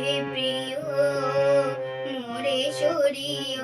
হে প্রিয় মোরে সরিয়।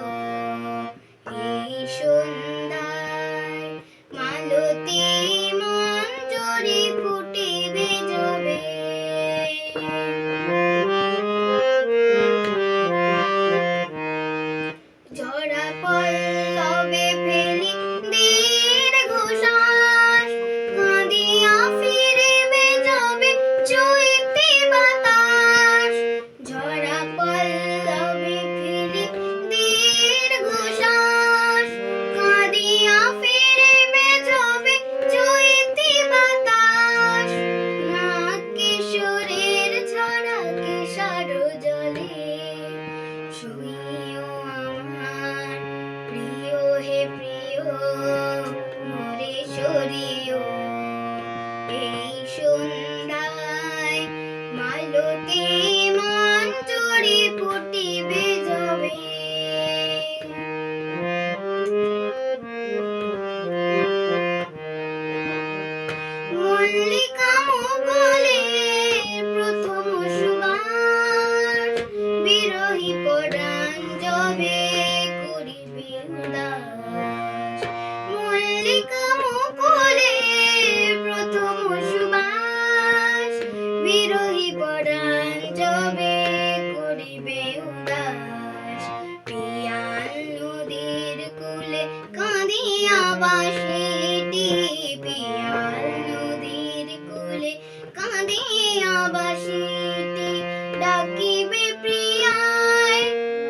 মল্লিকা মোগলে প্রথম সুবাস বিরহী পরাণ জবে করিবে উদাস। মল্লিকা মোগলে প্রথম সুবাস। বিরহী পরাণ জবে করিবে উদাস। পিয়াল নদীর কূলে কাঁদিয়া বাসিটি পিয়াল ডাকিবে প্রিয়ায়।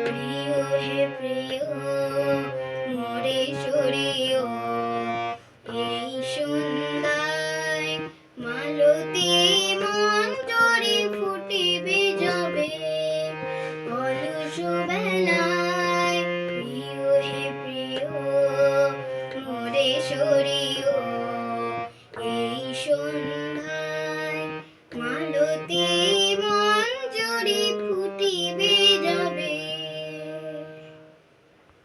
প্রিয় হে প্রিয়, মোরে সরিও এই সন্ধ্যায় মালতী মঞ্জরি ফুটিবে যাবে। বেলায় প্রিয় হে প্রিয়, মোরে সরিও এই সন্ধ্যায়